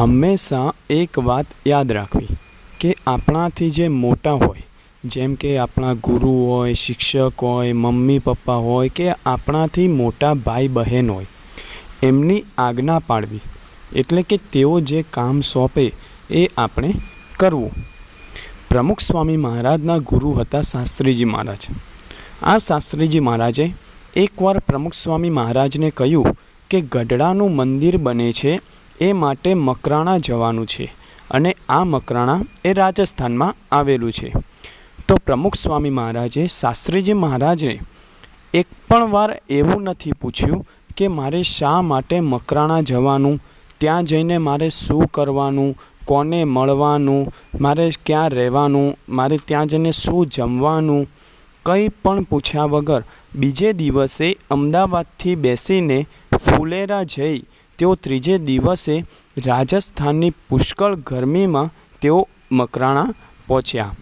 હંમેશા એક વાત યાદ રાખવી કે આપણાથી જે મોટા હોય, જેમ કે આપણા ગુરુ હોય, શિક્ષક હોય, મમ્મી, પપ્પા હોય કે આપણાથી મોટા ભાઈ, બહેન હોય, એમની આજ્ઞા પાડવી એટલે કે તેઓ જે કામ સોંપે એ આપણે કરવું. પ્રમુખ સ્વામી મહારાજના ગુરુ હતા શાસ્ત્રીજી મહારાજ. આ શાસ્ત્રીજી મહારાજે એકવાર પ્રમુખ સ્વામી મહારાજને કહ્યું કે ગઢડાનું મંદિર બને છે એ માટે મકરાણા જવાનું છે અને આ મકરાણા એ રાજસ્થાનમાં આવેલું છે. તો પ્રમુખ સ્વામી મહારાજે શાસ્ત્રીજી મહારાજને એક પણ વાર એવું નથી પૂછ્યું કે મારે શા માટે મકરાણા જવાનું, ત્યાં જઈને મારે શું કરવાનું, કોને મળવાનું, મારે ક્યાં રહેવાનું, મારે ત્યાં જઈને શું જમવાનું? કંઈ પણ પૂછ્યા વગર બીજે દિવસે અમદાવાદથી બેસીને ફુલેરા જઈ તેઓ ત્રીજે દિવસે રાજસ્થાનની પુષ્કળ ગરમીમાં તેઓ મકરાણા પહોંચ્યા.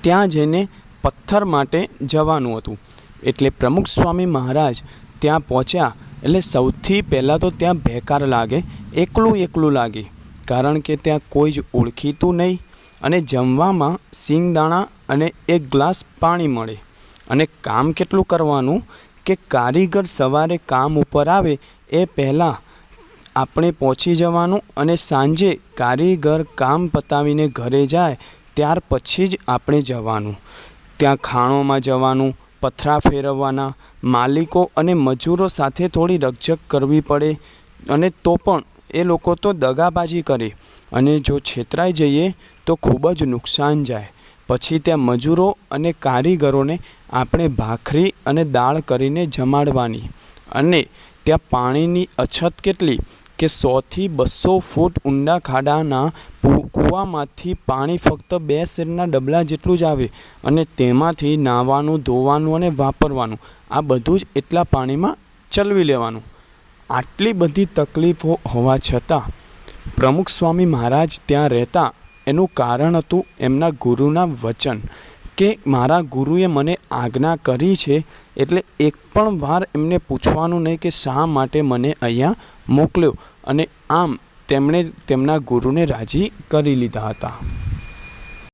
ત્યાં જઈને પથ્થર માટે જવાનું હતું. એટલે પ્રમુખ સ્વામી મહારાજ ત્યાં પહોંચ્યા. એટલે સૌથી પહેલાં તો ત્યાં બેકાર લાગે, એકલું એકલું લાગે. કારણ કે ત્યાં કોઈ જ ઓળખીતું નહીં અને જમવામાં સિંગદાણા અને એક ગ્લાસ પાણી મળે. અને કામ કેટલું કરવાનું? કે કારીગર સવારે કામ ઉપર આવે એ પહેલાં આપણે પહોંચી જવાનું અને સાંજે કારીગર કામ પતાવીને ઘરે જાય, ત્યાર પછી જ આપણે જવાનું. ત્યાં ખાણોમાં જવાનું, પથરા ફેરવવાના, માલિકો અને મજૂરો સાથે થોડી રકઝક કરવી પડે, અને તો પણ એ લોકો તો દગાબાજી કરે. અને જો છેતરાઈ જઈએ તો ખૂબ જ નુકસાન જાય. પછી ત્યાં મજૂરો અને કારીગરોને આપણે ભાખરી અને દાળ કરીને જમાડવાની. અને ત્યાં પાણીની અછત કેટલી? કે સોથી બસો ફૂટ ઊંડા ખાડાના કૂવામાંથી પાણી ફક્ત બે શેરના ડબલા જેટલું જ આવે અને તેમાંથી નાહવાનું ધોવાનું અને વાપરવાનું. આ બધું જ એટલા પાણીમાં ચલવી લેવાનું. આટલી બધી તકલીફો હોવા છતાં પ્રમુખ સ્વામી મહારાજ ત્યાં રહેતા. એનું કારણ હતું એમના ગુરુના વચન. કે મારા ગુરુએ મને આજ્ઞા કરી છે એટલે એક પણ વાર એમને પૂછવાનું નહીં કે શા માટે મને અહીંયા મોકલ્યો. અને આમ તેમણે તેમના ગુરુને રાજી કરી લીધા હતા.